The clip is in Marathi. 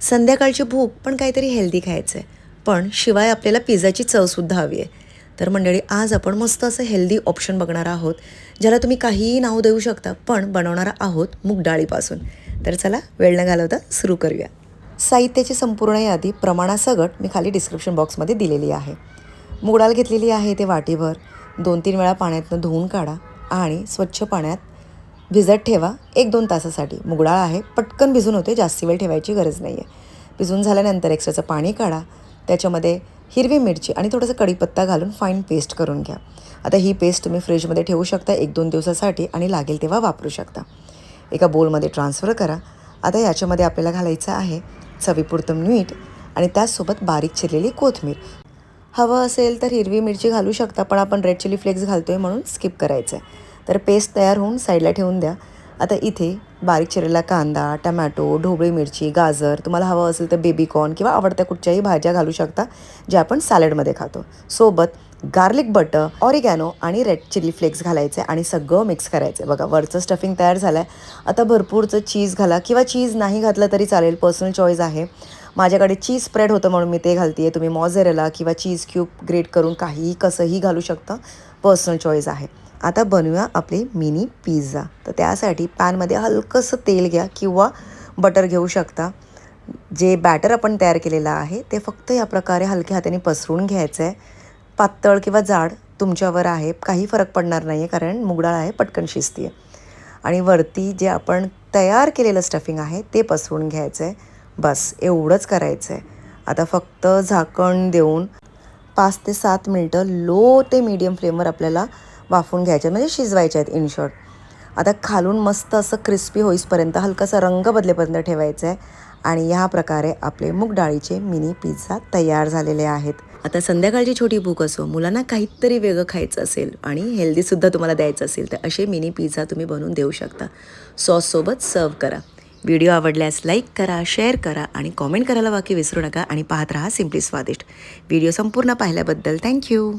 संध्याकाळची भूक पण काहीतरी हेल्दी खायचं आहे पण शिवाय आपल्याला पिझ्झाची चवसुद्धा हवी आहे. तर मंडळी आज आपण मस्त असं हेल्दी ऑप्शन बघणार आहोत ज्याला तुम्ही काहीही नाव देऊ शकता पण बनवणार आहोत मूगडाळीपासून तर चला वेळ न घालवता सुरू करूया. साहित्याची संपूर्ण यादी प्रमाणासकट मी खाली डिस्क्रिप्शन बॉक्समध्ये दिलेली आहे. मुगडाल घेतलेली आहे ते वाटीभर. दोन तीन वेळा पाण्यातनं धुवून काढा आणि स्वच्छ पाण्यात भिजत ठेवा. एक दोन तासासाठी. मुगडाळ आहे. पटकन भिजून होते. जास्ती वेळ ठेवायची गरज नाही आहे भिजून झाल्यानंतर एक्स्ट्राचं पाणी काढा. त्याच्यामध्ये हिरवी मिरची आणि थोडंसं कढीपत्ता घालून फाईन पेस्ट करून घ्या. आता ही पेस्ट तुम्ही फ्रीजमध्ये ठेवू शकता. एक दोन दिवसासाठी आणि लागेल तेव्हा वापरू शकता. एका बोलमध्ये ट्रान्सफर करा. आता याच्यामध्ये आपल्याला घालायचं आहे चवीपुरतं मीठ आणि त्याचसोबत बारीक चिरलेली कोथिंबीर हवं असेल तर हिरवी मिरची घालू शकता पण आपण रेड चिली फ्लेक्स घालतो आहे म्हणून स्किप करायचं आहे तर पेस्ट तयार होऊन साईडला ठेवून द्या. आता इथे बारीक चिरलेला कांदा टमॅटो ढोबळी मिरची गाजर तुम्हाला हवं असेल तर बेबीकॉर्न किंवा आवडत्या कुठच्याही भाज्या घालू शकता ज्या आपण सॅलडमध्ये खातो. सोबत गार्लिक बटर ऑरिगॅनो आणि रेड चिली फ्लेक्स घालायचे आणि सगळं मिक्स करायचं. बघा वरचं स्टफिंग तयार झालं आहे आता भरपूरचं चीज घाला किंवा चीज नाही घातलं तरी चालेल पर्सनल चॉईस आहे. माझ्याकडे चीज स्प्रेड होतं म्हणून मी ते घालते आहे तुम्ही मॉझेरेला किंवा चीज क्यूब ग्रेट करून काहीही कसंही घालू शकता पर्सनल चॉईस आहे. आता बनवूया आपले मिनी पिझ्झा. तर त्यासाठी पॅनमध्ये हलकंसं तेल घ्या किंवा बटर घेऊ शकता. जे बॅटर आपण तयार केलेलं आहे ते फक्त या प्रकारे हलक्या हाताने पसरून घ्यायचं आहे पातळ किंवा जाड तुमच्यावर आहे काही फरक पडणार नाही आहे कारण मुगडाळ आहे पटकन शिस्ती आहे आणि वरती जे आपण तयार केलेलं स्टफिंग आहे ते पसरून घ्यायचं आहे बस एवढंच करायचं आहे आता फक्त झाकण देऊन पाच ते सात मिनटं लो ते मीडियम फ्लेमवर आपल्याला वाफून घ्यायचे म्हणजे शिजवायचे आहेत इन शॉर्ट आता खालून मस्त असं क्रिस्पी होईसपर्यंत हलकासा रंग बदलेपर्यंत ठेवायचं आहे. आणि ह्या प्रकारे आपले मूग डाळीचे मिनी पिझ्झा तयार झालेले आहेत. आता संध्याकाळची छोटी भूक असो मुलांना काहीतरी वेगळं खायचं असेल आणि हेल्दीसुद्धा तुम्हाला द्यायचं असेल तर असे मिनी पिझ्झा तुम्ही बनवून देऊ शकता. सॉससोबत सर्व करा. व्हिडिओ आवडल्यास लाईक करा शेअर करा आणि कॉमेंट करायला बाकी विसरू नका आणि पाहत राहा सिम्पली स्वादिष्ट व्हिडिओ संपूर्ण पाहिल्याबद्दल थँक्यू